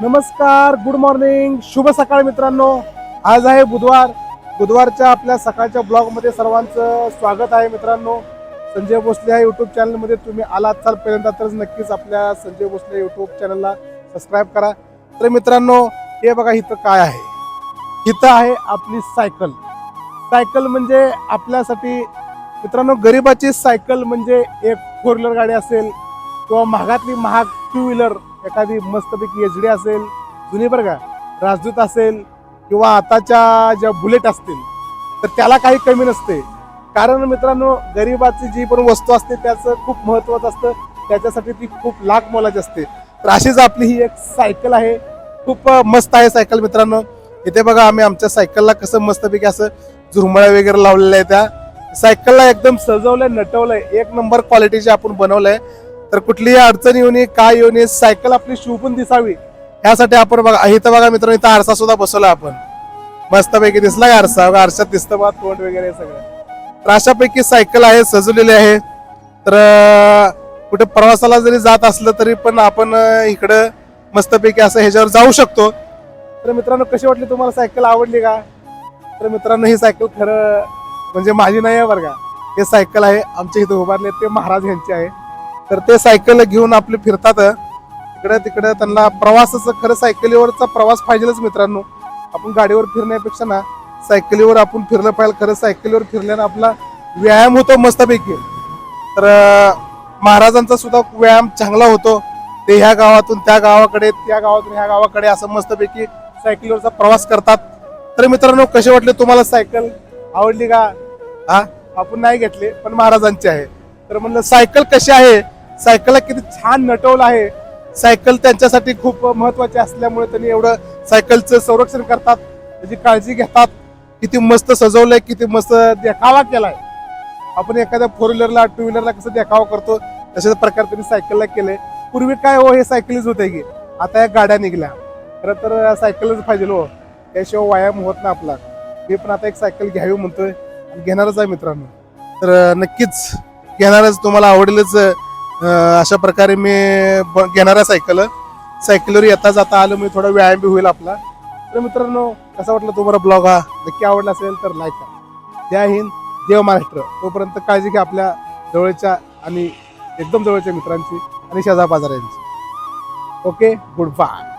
नमस्कार good morning शुभ सकाळ मित्रांनो. आज आहे बुधवार. बुधवारच्या आपल्या सकाळच्या ब्लॉगमध्ये सर्वांचं स्वागत आहे मित्रांनो. संजय भोसले या यूट्यूब चॅनलमध्ये तुम्ही आलात चाल पहिल्यांदा तर नक्कीच आपल्या संजय भोसले यूट्यूब चॅनलला सबस्क्राईब करा. तर मित्रांनो हे बघा इथं काय आहे. इथं आहे आपली सायकल सायकल म्हणजे आपल्यासाठी मित्रांनो गरिबाची सायकल म्हणजे एक फोर व्हीलर गाडी असेल किंवा महागातली महाग टू व्हीलर एखादी मस्तपैकी एच डी असेल जुनी बरं का राजदूत असेल किंवा आताच्या ज्या बुलेट असतील तर त्याला काही कमी नसते. कारण मित्रांनो गरिबाची जी पण वस्तू असते त्याचं खूप महत्वाचं असतं. त्याच्यासाठी ती खूप लाख मोलाची असते. तर अशीच आपली ही एक सायकल आहे. खूप मस्त आहे सायकल मित्रांनो. इथे बघा आम्ही आमच्या सायकलला कसं मस्तपैकी असं झुरमळ्या वगैरे लावलेल्या आहे त्या. सायकलला एकदम सजवलंय नटवलंय. एक नंबर क्वालिटीचे आपण बनवलंय. तर कुठलीही अडचण येऊ नये काय येऊ नये सायकल आपली शू पण दिसावी. यासाठी आपण बघा इथं बघा मित्रांनो इथं आरसा सुद्धा बसवला आपण. मस्तपैकी दिसला का आरसा? बघा आरशात दिसतं बघा तोंड वगैरे सगळं. तर अशापैकी सायकल आहे सजवलेली आहे. तर कुठे प्रवासाला जरी जात असलं तरी पण आपण इकडं मस्तपैकी असं ह्याच्यावर जाऊ शकतो. तर मित्रांनो कशी वाटली तुम्हाला सायकल आवडली का? तर मित्रांनो ही सायकल खरं म्हणजे माझी नाही आहे बरं का. हे सायकल आहे आमच्या इथं उभारले ते महाराज यांचे आहे. तर ते सायकल घेऊन आपले फिरतात. इकडे तिकडे त्यांना प्रवासाचं खरं सायकलीवरचा प्रवास पाहिजेच मित्रांनो. आपण गाडीवर फिरण्यापेक्षा ना सायकलीवर आपण फिरलं पाहिजे. खरं सायकलीवर फिरल्यानं आपला व्यायाम होतो मस्तपैकी. तर महाराजांचा सुद्धा व्यायाम चांगला होतो. ते ह्या गावातून त्या गावाकडे त्या गावातून ह्या गावाकडे असं मस्तपैकी सायकलीवरचा प्रवास करतात. तर मित्रांनो कसे वाटले तुम्हाला सायकल? आवडली का? हा? आपण नाही घेतले पण महाराजांची आहे. तर म्हणलं सायकल कशी आहे? सायकलला किती छान नटवलं आहे. सायकल त्यांच्यासाठी खूप महत्वाची असल्यामुळे त्यांनी एवढं सायकलचं संरक्षण करतात त्याची काळजी घेतात. किती मस्त सजवलंय किती मस्त देखावा केलाय. आपण एखाद्या फोर व्हीलरला टू व्हीलरला कसं देखावा करतो तशाच प्रकार त्यांनी सायकलला केलंय. पूर्वी काय हो हे सायकलीच होते की. आता या गाड्या निघल्या. खरं तर सायकलच पाहिजे हो. त्याशिवाय व्यायाम होत ना आपला. मी पण आता एक सायकल घ्यावी म्हणतोय. आणि घेणारच आहे मित्रांनो. तर नक्कीच घेणारच तुम्हाला आवडेलच अशा प्रकारे मी ब- घेणार आहे सायकल सायकलवर येता जाता आलं मी थोडा व्यायाम बी होईल आपला. तर मित्रांनो कसा वाटला तुम्हाला ब्लॉग हा? नक्की आवडला असेल तर लाईक करा. जय हिंद देव महाराष्ट्र. तोपर्यंत काळजी घ्या आपल्या जवळच्या आणि एकदम जवळच्या मित्रांची आणि शेजार ओके गुड बाय.